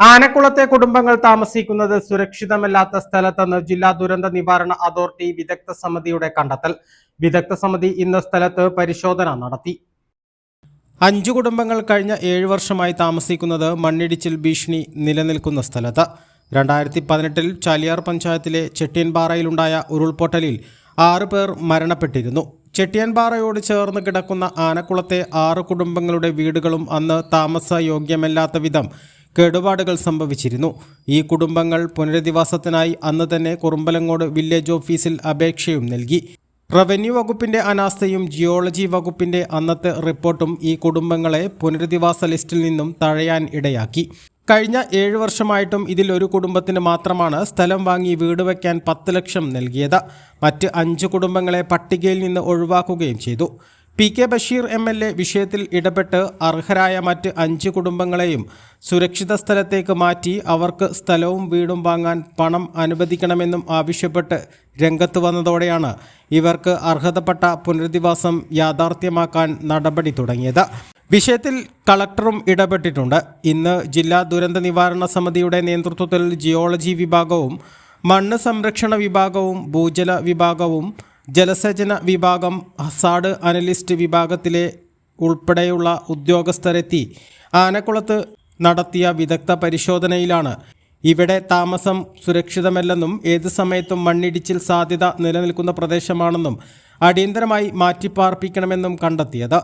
ആനക്കുളത്തെ കുടുംബങ്ങൾ താമസിക്കുന്നത് സുരക്ഷിതമല്ലാത്ത സ്ഥലത്തെന്ന് ജില്ലാ ദുരന്ത നിവാരണ അതോറിറ്റി വിദഗ്ധ സമിതിയുടെ കണ്ടെത്തൽ. വിദഗ്ധ സമിതി ഇന്ന് സ്ഥലത്ത് പരിശോധന നടത്തി. അഞ്ചു കുടുംബങ്ങൾ കഴിഞ്ഞ ഏഴു വർഷമായി താമസിക്കുന്നത് മണ്ണിടിച്ചിൽ ഭീഷണി നിലനിൽക്കുന്ന സ്ഥലത്ത്. രണ്ടായിരത്തി പതിനെട്ടിൽ ചാലിയാർ പഞ്ചായത്തിലെ ചെട്ടിയൻപാറയിലുണ്ടായ ഉരുൾപൊട്ടലിൽ ആറ് പേർ മരണപ്പെട്ടിരുന്നു. ചെട്ടിയൻപാറയോട് ചേർന്ന് കിടക്കുന്ന ആനക്കുളത്തെ ആറ് കുടുംബങ്ങളുടെ വീടുകളും അന്ന് താമസയോഗ്യമല്ലാത്ത വിധം കേടുപാടുകൾ സംഭവിച്ചിരുന്നു. ഈ കുടുംബങ്ങൾ പുനരധിവാസത്തിനായി അന്ന് തന്നെ കുറുമ്പലങ്ങോട് വില്ലേജ് ഓഫീസിൽ അപേക്ഷയും നൽകി. റവന്യൂ വകുപ്പിന്റെ അനാസ്ഥയും ജിയോളജി വകുപ്പിന്റെ അന്നത്തെ റിപ്പോർട്ടും ഈ കുടുംബങ്ങളെ പുനരധിവാസ ലിസ്റ്റിൽ നിന്നും തഴയാൻ ഇടയാക്കി. കഴിഞ്ഞ ഏഴ് വർഷമായിട്ടും ഇതിൽ ഒരു കുടുംബത്തിന് മാത്രമാണ് സ്ഥലം വാങ്ങി വീട് വയ്ക്കാൻ പത്ത് ലക്ഷം നൽകിയത്. മറ്റ് അഞ്ച് കുടുംബങ്ങളെ പട്ടികയിൽ നിന്ന് ഒഴിവാക്കുകയും ചെയ്തു. P K Basheer M L A വിഷയത്തിൽ ഇടപെട്ട് അർഹരായ മറ്റ് അഞ്ച് കുടുംബങ്ങളെയും സുരക്ഷിത സ്ഥലത്തേക്ക് മാറ്റി അവർക്ക് സ്ഥലവും വീടും വാങ്ങാൻ പണം അനുവദിക്കണമെന്നും ആവശ്യപ്പെട്ട് രംഗത്ത് വന്നതോടെയാണ് ഇവർക്ക് അർഹതപ്പെട്ട പുനരധിവാസം യാഥാർത്ഥ്യമാക്കാൻ നടപടി തുടങ്ങിയത്. വിഷയത്തിൽ കളക്ടറും ഇടപെട്ടിട്ടുണ്ട്. ഇന്ന് ജില്ലാ ദുരന്ത നിവാരണ സമിതിയുടെ നേതൃത്വത്തിൽ ജിയോളജി വിഭാഗവും മണ്ണ് സംരക്ഷണ വിഭാഗവും ഭൂജല വിഭാഗവും ജലസേചന വിഭാഗം ഹസാഡ് അനലിസ്റ്റ് വിഭാഗത്തിലെ ഉൾപ്പെടെയുള്ള ഉദ്യോഗസ്ഥരെത്തി ആനക്കുളത്ത് നടത്തിയ വിദഗ്ധ പരിശോധനയിലാണ്. ഇവിടെ താമസം സുരക്ഷിതമല്ലെന്നും ഏത് സമയത്തും മണ്ണിടിച്ചിൽ സാധ്യത നിലനിൽക്കുന്ന പ്രദേശമാണെന്നും അടിയന്തരമായി മാറ്റിപ്പാർപ്പിക്കണമെന്നും കണ്ടെത്തിയത്.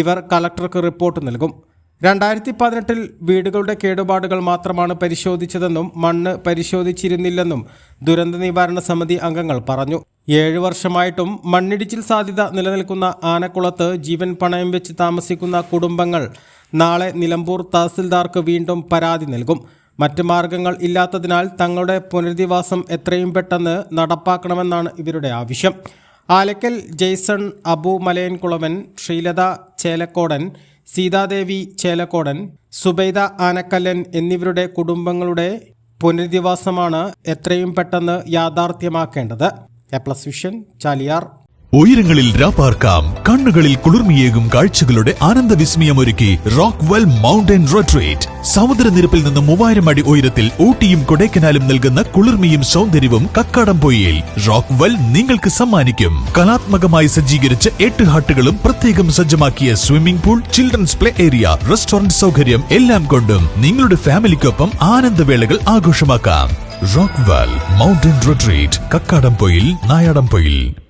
ഇവർ കളക്ടർക്ക് റിപ്പോർട്ട് നൽകും. രണ്ടായിരത്തി പതിനെട്ടിൽ വീടുകളുടെ കേടുപാടുകൾ മാത്രമാണ് പരിശോധിച്ചതെന്നും മണ്ണ് പരിശോധിച്ചിരുന്നില്ലെന്നും ദുരന്ത നിവാരണ സമിതി അംഗങ്ങൾ പറഞ്ഞു. ഏഴു വർഷമായിട്ടും മണ്ണിടിച്ചിൽ സാധ്യത നിലനിൽക്കുന്ന ആനക്കുളത്ത് ജീവൻ പണയം വെച്ച് താമസിക്കുന്ന കുടുംബങ്ങൾ നാളെ നിലമ്പൂർ തഹസിൽദാർക്ക് വീണ്ടും പരാതി നൽകും. മറ്റ് മാർഗങ്ങൾ ഇല്ലാത്തതിനാൽ തങ്ങളുടെ പുനരധിവാസം എത്രയും പെട്ടെന്ന് നടപ്പാക്കണമെന്നാണ് ഇവരുടെ ആവശ്യം. ആലക്കൽ ജെയ്സൺ അബു മലയൻകുളവൻ ശ്രീലത ചേലക്കോടൻ സീതാദേവി ചേലക്കോടൻ സുബൈദ ആനക്കല്ലൻ എന്നിവരുടെ കുടുംബങ്ങളുടെ പുനരധിവാസമാണ് എത്രയും പെട്ടെന്ന് യാഥാർത്ഥ്യമാക്കേണ്ടത്. A plus vision Chaliyar. ഉയരങ്ങളിൽ രാപ്പാർക്കാം കണ്ണുകളിൽ കുളിർമിയേകും കാഴ്ചകളുടെ ആനന്ദവിസ്മയമൊരുക്കി റോക്ക് വെൽ മൗണ്ടൻ റോട്രേറ്റ്. സമുദ്രനിരപ്പിൽ നിന്ന് മൂവായിരം അടി ഉയരത്തിൽ ഊട്ടിയും കൊടൈക്കനാലും നൽകുന്ന കുളിർമയും സൗന്ദര്യവും കക്കാടംപൊയിൽ റോക്ക് വെൽ നിങ്ങൾക്ക് സമ്മാനിക്കും. കലാത്മകമായി സജ്ജീകരിച്ച എട്ട് ഹട്ടുകളും പ്രത്യേകം സജ്ജമാക്കിയ swimming pool children's play area restaurant സൗകര്യം എല്ലാം കൊണ്ടും നിങ്ങളുടെ ഫാമിലിക്കൊപ്പം ആനന്ദവേളകൾ ആഘോഷമാക്കാം. Rock well mountain retreat Kakkadampoyil Nayadampoyil